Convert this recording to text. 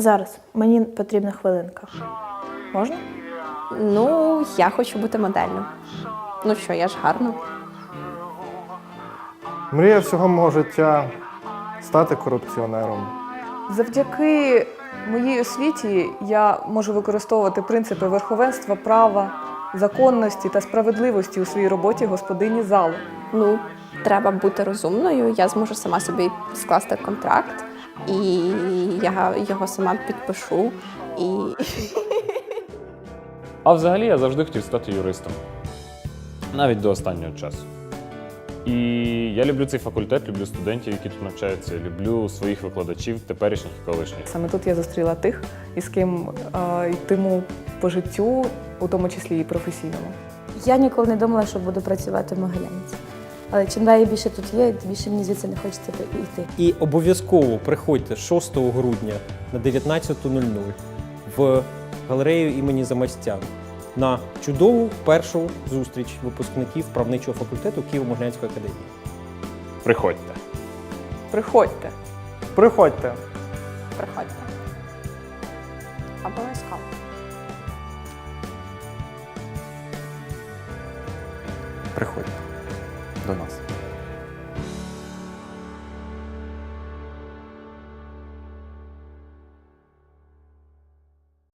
Зараз мені потрібна хвилинка. Можна? Ну, я хочу бути моделлю. Ну що, я ж гарна. Мрія всього мого життя стати корупціонером. Завдяки моїй освіті я можу використовувати принципи верховенства права, законності та справедливості у своїй роботі господині залу. Ну, треба бути розумною. Я зможу сама собі скласти контракт, і я його сама підпишу. І А взагалі я завжди хотів стати юристом. Навіть до останнього часу. І я люблю цей факультет, люблю студентів, які тут навчаються, люблю своїх викладачів, теперішніх і колишніх. Саме тут я зустріла тих, із ким е, йтиму по життю, у тому числі і професійному. Я ніколи не думала, що буду працювати в Могилянці. Але чим далі більше тут є, тим більше мені звідси не хочеться йти. І обов'язково приходьте 6 грудня на 19.00 в галерею імені Замастян на чудову першу зустріч випускників правничого факультету Києво-Могилянської академії. Приходьте. Приходьте. Приходьте! приходьте. Обов'язково. Приходьте до нас.